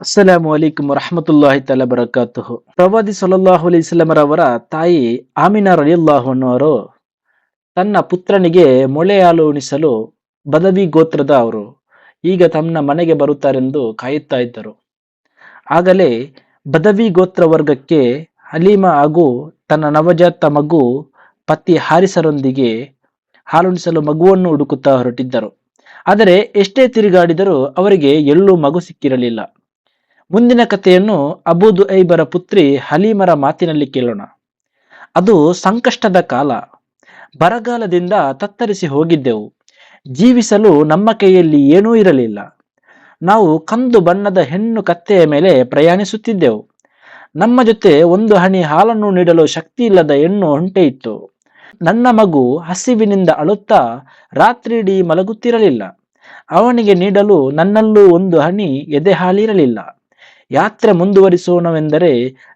ಅಸ್ಸಲಾಮು ಅಲೈಕುಮ್ ರಹಮತುಲ್ಲಾಹಿ ತಲ ಬರಕಾತುಹು. ಪ್ರವಾದಿ ಸಲ್ಲಲ್ಲಾಹು ಅಲೈಹಿಸ್ಲಮರವರ ತಾಯಿ ಆಮಿನಾ ರಲಿಯುಲ್ಲಾಹು ಅನ್ನೋರು ತನ್ನ ಪುತ್ರನಿಗೆ ಮೊಳೆ ಹಾಲು ಉಣಿಸಲು ಬದವಿ ಗೋತ್ರದ ಅವರು. ಈಗ ತನ್ನ ಮನೆಗೆ ಬರುತ್ತಾರೆಂದು ಕಾಯುತ್ತಾ ಇದ್ದರು. ಆಗಲೇ ಬದವಿ ಗೋತ್ರ ವರ್ಗಕ್ಕೆ ಹಲೀಮಾ ಹಾಗೂ ತನ್ನ ನವಜಾತ ಮಗು ಪತಿ ಹಾರಿಸರೊಂದಿಗೆ ಹಾಲುಣಿಸಲು ಮಗುವನ್ನು ಹುಡುಕುತ್ತಾ ಹೊರಟಿದ್ದರು. ಆದರೆ ಎಷ್ಟೇ ತಿರುಗಾಡಿದರೂ ಅವರಿಗೆ ಎಲ್ಲೂ ಮಗು ಸಿಕ್ಕಿರಲಿಲ್ಲ. ಮುಂದಿನ ಕಥೆಯನ್ನು ಅಬೂದು ಐಬರ ಪುತ್ರಿ ಹಲೀಮರ ಮಾತಿನಲ್ಲಿ ಕೇಳೋಣ. ಅದು ಸಂಕಷ್ಟದ ಕಾಲ. ಬರಗಾಲದಿಂದ ತತ್ತರಿಸಿ ಹೋಗಿದ್ದೆವು. ಜೀವಿಸಲು ನಮ್ಮ ಕೈಯಲ್ಲಿ ಏನೂ ಇರಲಿಲ್ಲ. ನಾವು ಕಂದು ಬಣ್ಣದ ಹೆಣ್ಣು ಕತ್ತೆಯ ಮೇಲೆ ಪ್ರಯಾಣಿಸುತ್ತಿದ್ದೆವು. ನಮ್ಮ ಜೊತೆ ಒಂದು ಹನಿ ಹಾಲನ್ನು ನೀಡಲು ಶಕ್ತಿ ಇಲ್ಲದ ಹೆಣ್ಣು ಹೊಂಟೆ ಇತ್ತು. ನನ್ನ ಮಗು ಹಸಿವಿನಿಂದ ಅಳುತ್ತಾ ರಾತ್ರಿಯಿಡೀ ಮಲಗುತ್ತಿರಲಿಲ್ಲ. ಅವನಿಗೆ ನೀಡಲು ನನ್ನಲ್ಲೂ ಒಂದು ಹನಿ ಎದೆ ಹಾಲಿರಲಿಲ್ಲ. ಯಾತ್ರೆ ಮುಂದುವರಿಸೋಣವೆಂದರೆ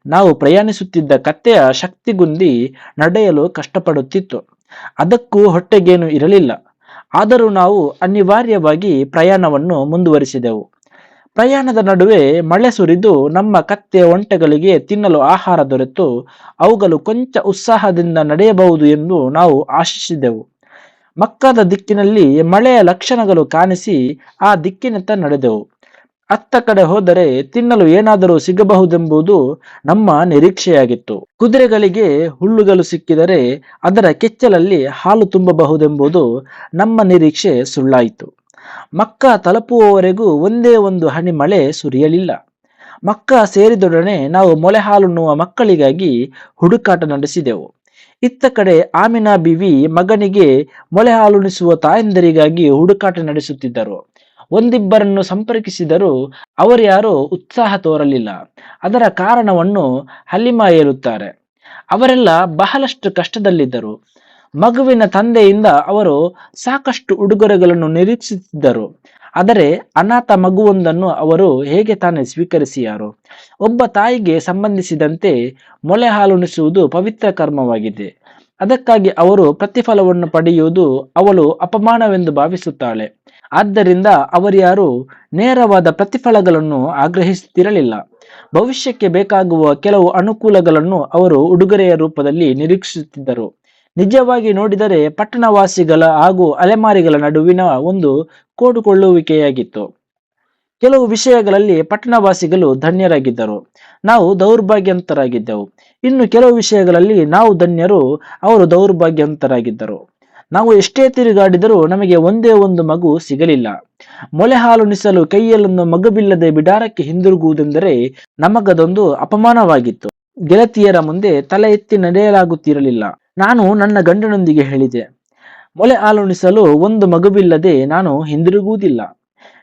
ನಾವು ಪ್ರಯಾಣಿಸುತ್ತಿದ್ದ ಕತ್ತೆಯ ಶಕ್ತಿಗುಂದಿ ನಡೆಯಲು ಕಷ್ಟಪಡುತ್ತಿತ್ತು. ಅದಕ್ಕೂ ಹೊಟ್ಟೆಗೇನು ಇರಲಿಲ್ಲ. ಆದರೂ ನಾವು ಅನಿವಾರ್ಯವಾಗಿ ಪ್ರಯಾಣವನ್ನು ಮುಂದುವರಿಸಿದೆವು. ಪ್ರಯಾಣದ ನಡುವೆ ಮಳೆ ಸುರಿದು ನಮ್ಮ ಕತ್ತೆ ಒಂಟೆಗಳಿಗೆ ತಿನ್ನಲು ಆಹಾರ ದೊರೆತು, ಅವುಗಳು ಕೊಂಚ ಉತ್ಸಾಹದಿಂದ ನಡೆಯಬಹುದು ಎಂದು ನಾವು ಆಶಿಸಿದೆವು. ಮಕ್ಕದ ದಿಕ್ಕಿನಲ್ಲಿ ಮಳೆಯ ಲಕ್ಷಣಗಳು ಕಾಣಿಸಿ ಆ ದಿಕ್ಕಿನತ್ತ ನಡೆದೆವು. ಅತ್ತ ಕಡೆ ಹೋದರೆ ತಿನ್ನಲು ಏನಾದರೂ ಸಿಗಬಹುದೆಂಬುದು ನಮ್ಮ ನಿರೀಕ್ಷೆಯಾಗಿತ್ತು. ಕುದುರೆಗಳಿಗೆ ಹುಲ್ಲುಗಳು ಸಿಕ್ಕಿದರೆ ಅದರ ಕೆಚ್ಚಲಲ್ಲಿ ಹಾಲು ತುಂಬಬಹುದೆಂಬುದು ನಮ್ಮ ನಿರೀಕ್ಷೆ ಸುಳ್ಳಾಯಿತು. ಮಕ್ಕ ತಲುಪುವವರೆಗೂ ಒಂದೇ ಒಂದು ಹನಿ ಮಳೆ ಸುರಿಯಲಿಲ್ಲ. ಮಕ್ಕ ಸೇರಿದೊಡನೆ ನಾವು ಮೊಳೆ ಹಾಲುಣ್ಣುವ ಮಕ್ಕಳಿಗಾಗಿ ಹುಡುಕಾಟ ನಡೆಸಿದೆವು. ಇತ್ತ ಕಡೆ ಆಮಿನಾ ಬಿವಿ ಮಗನಿಗೆ ಮೊಳೆ ಹಾಲುಣಿಸುವ ತಾಯಂದರಿಗಾಗಿ ಹುಡುಕಾಟ ನಡೆಸುತ್ತಿದ್ದರು. ಒಂದಿಬ್ಬರನ್ನು ಸಂಪರ್ಕಿಸಿದರೂ ಅವರ್ಯಾರೂ ಉತ್ಸಾಹ ತೋರಲಿಲ್ಲ. ಅದರ ಕಾರಣವನ್ನು ಹಲ್ಲಿಮಾ ಹೇಳುತ್ತಾರೆ. ಅವರೆಲ್ಲ ಬಹಳಷ್ಟು ಕಷ್ಟದಲ್ಲಿದ್ದರು. ಮಗುವಿನ ತಂದೆಯಿಂದ ಅವರು ಸಾಕಷ್ಟು ಉಡುಗೊರೆಗಳನ್ನು ನಿರೀಕ್ಷಿಸಿದ್ದರು. ಆದರೆ ಅನಾಥ ಮಗುವೊಂದನ್ನು ಅವರು ಹೇಗೆ ತಾನೇ ಸ್ವೀಕರಿಸಿಯಾರು? ಒಬ್ಬ ತಾಯಿಗೆ ಸಂಬಂಧಿಸಿದಂತೆ ಮೊಳೆ ಹಾಲುಣಿಸುವುದು ಪವಿತ್ರ ಕರ್ಮವಾಗಿದೆ. ಅದಕ್ಕಾಗಿ ಅವರು ಪ್ರತಿಫಲವನ್ನು ಪಡೆಯುವುದು ಅವಳು ಅಪಮಾನವೆಂದು ಭಾವಿಸುತ್ತಾಳೆ. ಆದ್ದರಿಂದ ಅವರ್ಯಾರು ನೇರವಾದ ಪ್ರತಿಫಲಗಳನ್ನು ಆಗ್ರಹಿಸುತ್ತಿರಲಿಲ್ಲ. ಭವಿಷ್ಯಕ್ಕೆ ಬೇಕಾಗುವ ಕೆಲವು ಅನುಕೂಲಗಳನ್ನು ಅವರು ಉಡುಗೊರೆಯ ರೂಪದಲ್ಲಿ ನಿರೀಕ್ಷಿಸುತ್ತಿದ್ದರು. ನಿಜವಾಗಿ ನೋಡಿದರೆ ಪಟ್ಟಣವಾಸಿಗಳ ಹಾಗೂ ಅಲೆಮಾರಿಗಳ ನಡುವಿನ ಒಂದು ಕೋಡುಕೊಳ್ಳುವಿಕೆಯಾಗಿತ್ತು. ಕೆಲವು ವಿಷಯಗಳಲ್ಲಿ ಪಟ್ಟಣವಾಸಿಗಳು ಧನ್ಯರಾಗಿದ್ದರು. ನಾವು ದೌರ್ಭಾಗ್ಯಂತರಾಗಿದ್ದೆವು ಇನ್ನು ಕೆಲವು ವಿಷಯಗಳಲ್ಲಿ ನಾವು ಧನ್ಯರು, ಅವರು ದೌರ್ಭಾಗ್ಯಂತರಾಗಿದ್ದರು ನಾವು ಎಷ್ಟೇ ತಿರುಗಾಡಿದರೂ ನಮಗೆ ಒಂದೇ ಒಂದು ಮಗು ಸಿಗಲಿಲ್ಲ. ಮೊಲೆ ಹಾಲುಣಿಸಲು ಕೈಯಲ್ಲೊಂದು ಮಗುವಿಲ್ಲದೆ ಬಿಡಾರಕ್ಕೆ ಹಿಂದಿರುಗುವುದೆಂದರೆ ನಮಗದೊಂದು ಅಪಮಾನವಾಗಿತ್ತು. ಗೆಳತಿಯರ ಮುಂದೆ ತಲೆ ಎತ್ತಿ ನಡೆಯಲಾಗುತ್ತಿರಲಿಲ್ಲ. ನಾನು ನನ್ನ ಗಂಡನೊಂದಿಗೆ ಹೇಳಿದೆ ಮೊಲೆ ಹಾಲುಣಿಸಲು ಒಂದು ಮಗುವಿಲ್ಲದೆ ನಾನು ಹಿಂದಿರುಗುವುದಿಲ್ಲ.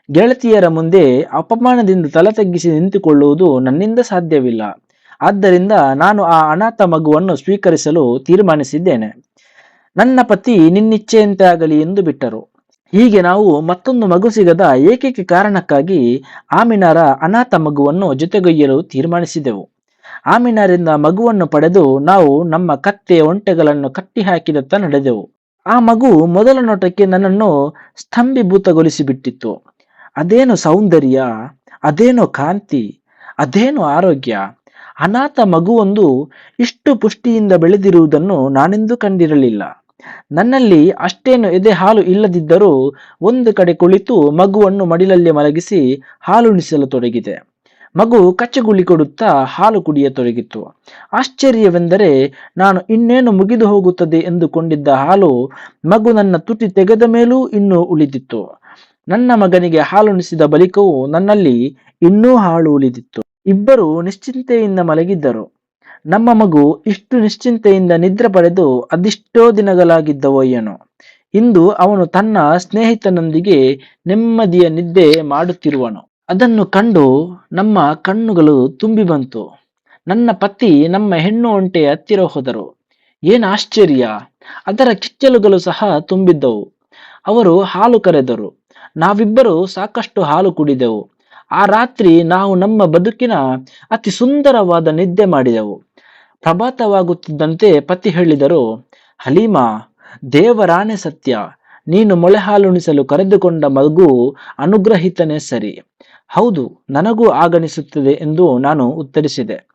ಗೆಳತಿಯರ ಮುಂದೆ ಅಪಮಾನದಿಂದ ತಲೆ ತಗ್ಗಿಸಿ ನಿಂತುಕೊಳ್ಳುವುದು ನನ್ನಿಂದ ಸಾಧ್ಯವಿಲ್ಲ. ಆದ್ದರಿಂದ ನಾನು ಆ ಅನಾಥ ಮಗುವನ್ನು ಸ್ವೀಕರಿಸಲು ತೀರ್ಮಾನಿಸಿದ್ದೇನೆ. ನನ್ನ ಪತಿ ನಿನ್ನಿಚ್ಛೆಯಂತೆ ಆಗಲಿ ಎಂದು ಬಿಟ್ಟರು. ಹೀಗೆ ನಾವು ಮತ್ತೊಂದು ಮಗು ಸಿಗದ ಏಕೈಕ ಕಾರಣಕ್ಕಾಗಿ ಆಮಿನಾರ ಅನಾಥ ಮಗುವನ್ನು ಜೊತೆಗೊಯ್ಯಲು ತೀರ್ಮಾನಿಸಿದೆವು. ಆಮಿನಾರಿಂದ ಮಗುವನ್ನು ಪಡೆದು ನಾವು ನಮ್ಮ ಕತ್ತೆ ಒಂಟೆಗಳನ್ನು ಕಟ್ಟಿ ಹಾಕಿದತ್ತ ನಡೆದೆವು. ಆ ಮಗು ಮೊದಲ ನೋಟಕ್ಕೆ ನನ್ನನ್ನು ಸ್ತಂಭೀಭೂತಗೊಳಿಸಿ ಬಿಟ್ಟಿತ್ತು ಅದೇನು ಸೌಂದರ್ಯ, ಅದೇನು ಕಾಂತಿ, ಅದೇನು ಆರೋಗ್ಯ, ಅನಾಥ ಮಗುವೊಂದು ಇಷ್ಟು ಪುಷ್ಟಿಯಿಂದ ಬೆಳೆದಿರುವುದನ್ನು ನಾನೆಂದು ಕಂಡಿರಲಿಲ್ಲ. ನನ್ನಲ್ಲಿ ಅಷ್ಟೇನು ಎದೆ ಹಾಲು ಇಲ್ಲದಿದ್ದರೂ ಒಂದು ಕಡೆ ಕುಳಿತು ಮಗುವನ್ನು ಮಡಿಲಲ್ಲಿ ಮಲಗಿಸಿ ಹಾಲುಣಿಸಲು ತೊಡಗಿದೆ. ಮಗು ಕಚ್ಚಗುಳಿ ಕೊಡುತ್ತಾ ಹಾಲು ಕುಡಿಯತೊಡಗಿತ್ತು ಆಶ್ಚರ್ಯವೆಂದರೆ ನಾನು ಇನ್ನೇನು ಮುಗಿದು ಹೋಗುತ್ತದೆ ಎಂದುಕೊಂಡಿದ್ದ ಹಾಲು ಮಗು ನನ್ನ ತುಟಿ ತೆಗೆದ ಮೇಲೂ ಇನ್ನೂ ಉಳಿದಿತ್ತು. ನನ್ನ ಮಗನಿಗೆ ಹಾಲುಣಿಸಿದ ಬಳಿಕವೂ ನನ್ನಲ್ಲಿ ಇನ್ನೂ ಹಾಳು ಉಳಿದಿತ್ತು. ಇಬ್ಬರು ನಿಶ್ಚಿಂತೆಯಿಂದ ಮಲಗಿದ್ದರು. ನಮ್ಮ ಮಗು ಇಷ್ಟು ನಿಶ್ಚಿಂತೆಯಿಂದ ನಿದ್ರೆ ಪಡೆದು ಅದೆಷ್ಟೋ ದಿನಗಳಾಗಿದ್ದವೋ ಏನೋ. ಇಂದು ಅವನು ತನ್ನ ಸ್ನೇಹಿತನೊಂದಿಗೆ ನೆಮ್ಮದಿಯ ನಿದ್ದೆ ಮಾಡುತ್ತಿರುವನು. ಅದನ್ನು ಕಂಡು ನಮ್ಮ ಕಣ್ಣುಗಳು ತುಂಬಿ ಬಂತು. ನನ್ನ ಪತಿ ನಮ್ಮ ಹೆಣ್ಣು ಒಂಟೆ ಹತ್ತಿರ ಹೋದರು. ಏನು ಆಶ್ಚರ್ಯ. ಅದರ ಕಿಚ್ಚಲುಗಳು ಸಹ ತುಂಬಿದ್ದವು. ಅವರು ಹಾಲು ಕರೆದರು. ನಾವಿಬ್ಬರು ಸಾಕಷ್ಟು ಹಾಲು ಕುಡಿದೆವು. ಆ ರಾತ್ರಿ ನಾವು ನಮ್ಮ ಬದುಕಿನ ಅತಿ ಸುಂದರವಾದ ನಿದ್ದೆ ಮಾಡಿದೆವು. ಪ್ರಭಾತವಾಗುತ್ತಿದ್ದಂತೆ ಪತಿ ಹೇಳಿದರು, ಹಲೀಮಾ, ದೇವರಾಣೆ ಸತ್ಯ. ನೀನು ಮೊಳೆ ಹಾಲುಣಿಸಲು ಕರೆದುಕೊಂಡ ಮಗು ಅನುಗ್ರಹಿತನೇ ಸರಿ. ಹೌದು, ನನಗೂ ಆಗನಿಸುತ್ತದೆ ಎಂದು ನಾನು ಉತ್ತರಿಸಿದೆ.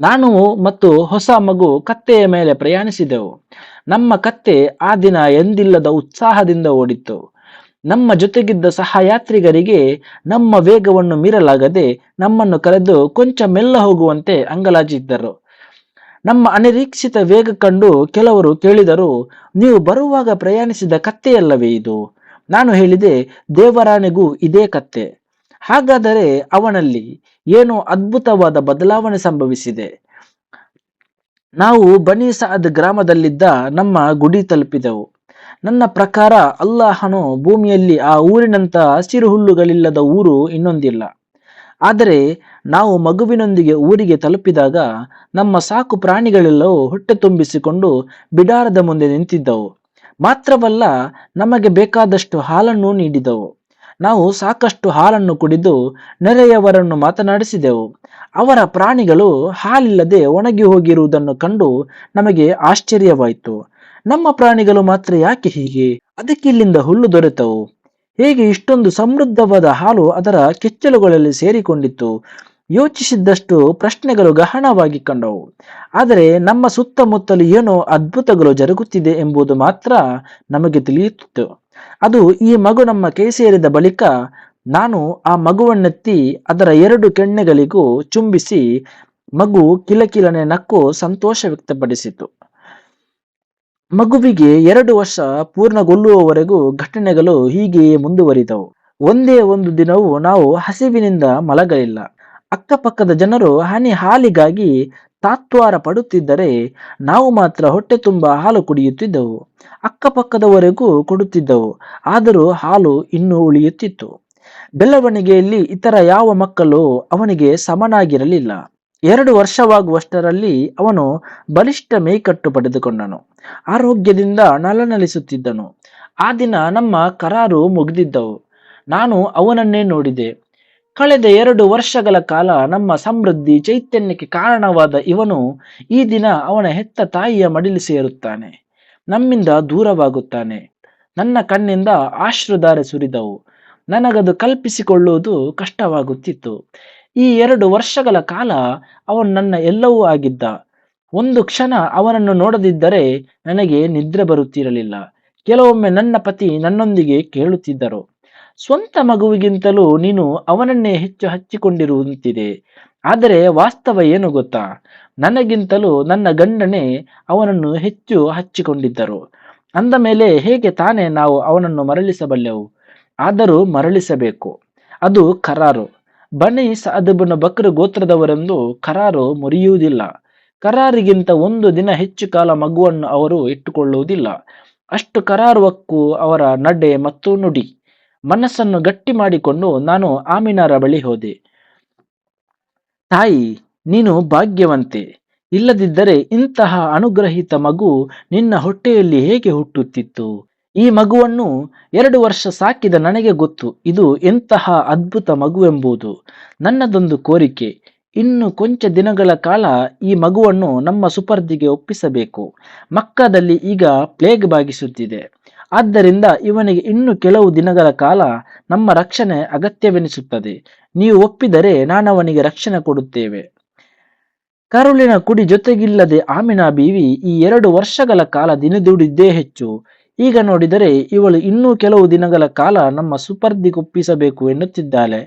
ನಾನು ಮತ್ತು ಹೊಸ ಮಗು ಕತ್ತೆಯ ಮೇಲೆ ಪ್ರಯಾಣಿಸಿದೆವು. ನಮ್ಮ ಕತ್ತೆ ಆ ದಿನ ಎಂದಿಲ್ಲದ ಉತ್ಸಾಹದಿಂದ ಓಡಿತ್ತು. ನಮ್ಮ ಜೊತೆಗಿದ್ದ ಸಹಯಾತ್ರಿಗರಿಗೆ ನಮ್ಮ ವೇಗವನ್ನು ಮೀರಲಾಗದೆ ನಮ್ಮನ್ನು ಕರೆದು ಕೊಂಚ ಮೆಲ್ಲ ಹೋಗುವಂತೆ ಅಂಗಲಾಜಿದ್ದರು. ನಮ್ಮ ಅನಿರೀಕ್ಷಿತ ವೇಗ ಕಂಡು ಕೆಲವರು ಕೇಳಿದರು, ನೀವು ಬರುವಾಗ ಪ್ರಯಾಣಿಸಿದ ಕತ್ತೆಯಲ್ಲವೇ ಇದು? ನಾನು ಹೇಳಿದೆ, ದೇವರಾಣಿಗೂ ಇದೇ ಕತ್ತೆ. ಹಾಗಾದರೆ ಅವನಲ್ಲಿ ಏನೋ ಅದ್ಭುತವಾದ ಬದಲಾವಣೆ ಸಂಭವಿಸಿದೆ. ನಾವು ಬನೀಸಾದ್ ಗ್ರಾಮದಲ್ಲಿದ್ದ ನಮ್ಮ ಗುಡಿ ತಲುಪಿದೆವು. ನನ್ನ ಪ್ರಕಾರ ಅಲ್ಲಾಹನು ಭೂಮಿಯಲ್ಲಿ ಆ ಊರಿನಂತ ಹಸಿರು ಹುಲ್ಲುಗಳಿಲ್ಲದ ಊರು ಇನ್ನೊಂದಿಲ್ಲ. ಆದರೆ ನಾವು ಮಗುವಿನೊಂದಿಗೆ ಊರಿಗೆ ತಲುಪಿದಾಗ ನಮ್ಮ ಸಾಕು ಪ್ರಾಣಿಗಳೆಲ್ಲವೂ ಹೊಟ್ಟೆ ತುಂಬಿಸಿಕೊಂಡು ಬಿಡಾರದ ಮುಂದೆ ನಿಂತಿದ್ದವು. ಮಾತ್ರವಲ್ಲ ನಮಗೆ ಬೇಕಾದಷ್ಟು ಹಾಲನ್ನು ನೀಡಿದವು. ನಾವು ಸಾಕಷ್ಟು ಹಾಲನ್ನು ಕುಡಿದು ನೆರೆಯವರನ್ನು ಮಾತನಾಡಿಸಿದೆವು. ಅವರ ಪ್ರಾಣಿಗಳು ಹಾಲಿಲ್ಲದೆ ಒಣಗಿ ಹೋಗಿರುವುದನ್ನು ಕಂಡು ನಮಗೆ ಆಶ್ಚರ್ಯವಾಯಿತು. ನಮ್ಮ ಪ್ರಾಣಿಗಳು ಮಾತ್ರ ಯಾಕೆ ಹೀಗೆ? ಅದಕ್ಕೆ ಇಲ್ಲಿಂದ ಹುಲ್ಲು ದೊರೆತವು. ಹೇಗೆ ಇಷ್ಟೊಂದು ಸಮೃದ್ಧವಾದ ಹಾಲು ಅದರ ಕೆಚ್ಚಲುಗಳಲ್ಲಿ ಸೇರಿಕೊಂಡಿತ್ತು? ಯೋಚಿಸಿದ್ದಷ್ಟು ಪ್ರಶ್ನೆಗಳು ಗಹನವಾಗಿ ಕಂಡವು. ಆದರೆ ನಮ್ಮ ಸುತ್ತಮುತ್ತಲು ಏನೋ ಅದ್ಭುತಗಳು ಜರುಗುತ್ತಿದೆ ಎಂಬುದು ಮಾತ್ರ ನಮಗೆ ತಿಳಿಯುತ್ತಿತ್ತು. ಅದು ಈ ಮಗು ನಮ್ಮ ಕೈ ಸೇರಿದ ಬಳಿಕ ನಾನು ಆ ಮಗುವನ್ನೆತ್ತಿ ಅದರ ಎರಡು ಕೆಣ್ಣೆಗಳಿಗೂ ಚುಂಬಿಸಿ ಮಗು ಕಿಲಕಿಲನೆ ನಕ್ಕು ಸಂತೋಷ ವ್ಯಕ್ತಪಡಿಸಿತು. ಮಗುವಿಗೆ ಎರಡು ವರ್ಷ ಪೂರ್ಣಗೊಳ್ಳುವವರೆಗೂ ಘಟನೆಗಳು ಹೀಗೆಯೇ ಮುಂದುವರಿದವು. ಒಂದೇ ಒಂದು ದಿನವೂ ನಾವು ಹಸಿವಿನಿಂದ ಮಲಗಲಿಲ್ಲ. ಅಕ್ಕಪಕ್ಕದ ಜನರು ಹನಿ ಹಾಲಿಗಾಗಿ ತಾತ್ವಾರ ಪಡುತ್ತಿದ್ದರೆ ನಾವು ಮಾತ್ರ ಹೊಟ್ಟೆ ತುಂಬ ಹಾಲು ಕುಡಿಯುತ್ತಿದ್ದೆವು. ಅಕ್ಕಪಕ್ಕದವರೆಗೂ ಕೊಡುತ್ತಿದ್ದವು. ಆದರೂ ಹಾಲು ಇನ್ನೂ ಉಳಿಯುತ್ತಿತ್ತು. ಬೆಳವಣಿಗೆಯಲ್ಲಿ ಇತರ ಯಾವ ಮಕ್ಕಳು ಅವನಿಗೆ ಸಮನಾಗಿರಲಿಲ್ಲ. ಎರಡು ವರ್ಷವಾಗುವಷ್ಟರಲ್ಲಿ ಅವನು ಬಲಿಷ್ಠ ಮೇಕಟ್ಟು ಪಡೆದುಕೊಂಡನು. ಆರೋಗ್ಯದಿಂದ ನಲನಲಿಸುತ್ತಿದ್ದನು. ಆ ದಿನ ನಮ್ಮ ಕರಾರು ಮುಗಿದಿದ್ದವು. ನಾನು ಅವನನ್ನೇ ನೋಡಿದೆ. ಕಳೆದ ಎರಡು ವರ್ಷಗಳ ಕಾಲ ನಮ್ಮ ಸಮೃದ್ಧಿ ಚೈತನ್ಯಕ್ಕೆ ಕಾರಣವಾದ ಇವನು ಈ ದಿನ ಅವನ ಹೆತ್ತ ತಾಯಿಯ ಮಡಿಲು ಸೇರುತ್ತಾನೆ. ನಮ್ಮಿಂದ ದೂರವಾಗುತ್ತಾನೆ. ನನ್ನ ಕಣ್ಣಿಂದ ಆಶ್ರುಧಾರೆ ಸುರಿದವು. ನನಗದು ಕಲ್ಪಿಸಿಕೊಳ್ಳುವುದು ಕಷ್ಟವಾಗುತ್ತಿತ್ತು. ಈ ಎರಡು ವರ್ಷಗಳ ಕಾಲ ಅವನು ನನ್ನ ಎಲ್ಲವೂ ಆಗಿದ್ದ. ಒಂದು ಕ್ಷಣ ಅವನನ್ನು ನೋಡದಿದ್ದರೆ ನನಗೆ ನಿದ್ರೆ ಬರುತ್ತಿರಲಿಲ್ಲ. ಕೆಲವೊಮ್ಮೆ ನನ್ನ ಪತಿ ನನ್ನೊಂದಿಗೆ ಕೇಳುತ್ತಿದ್ದರು. ಸ್ವಂತ ಮಗುವಿಗಿಂತಲೂ ನೀನು ಅವನನ್ನೇ ಹೆಚ್ಚು ಹಚ್ಚಿಕೊಂಡಿರುವಂತಿದೆ. ಆದರೆ ವಾಸ್ತವ ಏನು ಗೊತ್ತಾ? ನನಗಿಂತಲೂ ನನ್ನ ಗಂಡನೇ ಅವನನ್ನು ಹೆಚ್ಚು ಹಚ್ಚಿಕೊಂಡಿದ್ದರು. ಅಂದ ಮೇಲೆ ಹೇಗೆ ತಾನೇ ನಾವು ಅವನನ್ನು ಮರಳಿಸಬಲ್ಲೆವು? ಆದರೂ ಮರಳಿಸಬೇಕು. ಅದು ಕರಾರು. ಬನಿ ಸಾದಬನ ಬಕ್ರ ಗೋತ್ರದವರೆಂದು ಕರಾರು ಮುರಿಯುವುದಿಲ್ಲ. ಕರಾರಿಗಿಂತ ಒಂದು ದಿನ ಹೆಚ್ಚು ಕಾಲ ಮಗುವನ್ನು ಅವರು ಇಟ್ಟುಕೊಳ್ಳುವುದಿಲ್ಲ. ಅಷ್ಟು ಕರಾರುವಕ್ಕೂ ಅವರ ನಡೆ ಮತ್ತು ನುಡಿ. ಮನಸ್ಸನ್ನು ಗಟ್ಟಿ ಮಾಡಿಕೊಂಡು ನಾನು ಆಮಿನಾರ ಬಳಿ ಹೋದೆ. ತಾಯಿ, ನೀನು ಭಾಗ್ಯವಂತೆ. ಇಲ್ಲದಿದ್ದರೆ ಇಂತಹ ಅನುಗ್ರಹಿತ ಮಗು ನಿನ್ನ ಹೊಟ್ಟೆಯಲ್ಲಿ ಹೇಗೆ ಹುಟ್ಟುತ್ತಿತ್ತು? ಈ ಮಗುವನ್ನು ಎರಡು ವರ್ಷ ಸಾಕಿದ ನನಗೆ ಗೊತ್ತು. ಇದು ಎಂತಹ ಅದ್ಭುತ ಮಗುವೆಂಬುದು. ನನ್ನದೊಂದು ಕೋರಿಕೆ. ಇನ್ನು ಕೊಂಚ ದಿನಗಳ ಕಾಲ ಈ ಮಗುವನ್ನು ನಮ್ಮ ಸುಪರ್ದಿಗೆ ಒಪ್ಪಿಸಬೇಕು. ಮಕ್ಕದಲ್ಲಿ ಈಗ ಪ್ಲೇಗ್ ಬಾಗಿಸುತ್ತಿದೆ. ಆದ್ದರಿಂದ ಇವನಿಗೆ ಇನ್ನು ಕೆಲವು ದಿನಗಳ ಕಾಲ ನಮ್ಮ ರಕ್ಷಣೆ ಅಗತ್ಯವೆನಿಸುತ್ತದೆ. ನೀವು ಒಪ್ಪಿದರೆ ನಾನವನಿಗೆ ರಕ್ಷಣೆ ಕೊಡುತ್ತೇವೆ. ಕರುಳಿನ ಕುಡಿ ಜೊತೆಗಿಲ್ಲದೆ ಆಮಿನಾ ಬೀವಿ ಈ ಎರಡು ವರ್ಷಗಳ ಕಾಲ ದಿನದುಡಿದ್ದೇ ಹೆಚ್ಚು. ಈಗ ನೋಡಿದರೆ ಇವಳು ಇನ್ನೂ ಕೆಲವು ದಿನಗಳ ಕಾಲ ನಮ್ಮ ಸುಪರ್ದಿಗೊಪ್ಪಿಸಬೇಕು ಎನ್ನುತ್ತಿದ್ದಾಳೆ.